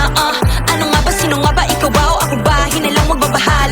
na, uh Ano nga ba, sino nga ba, ikaw ba o ako ba? Hinalang magbabahala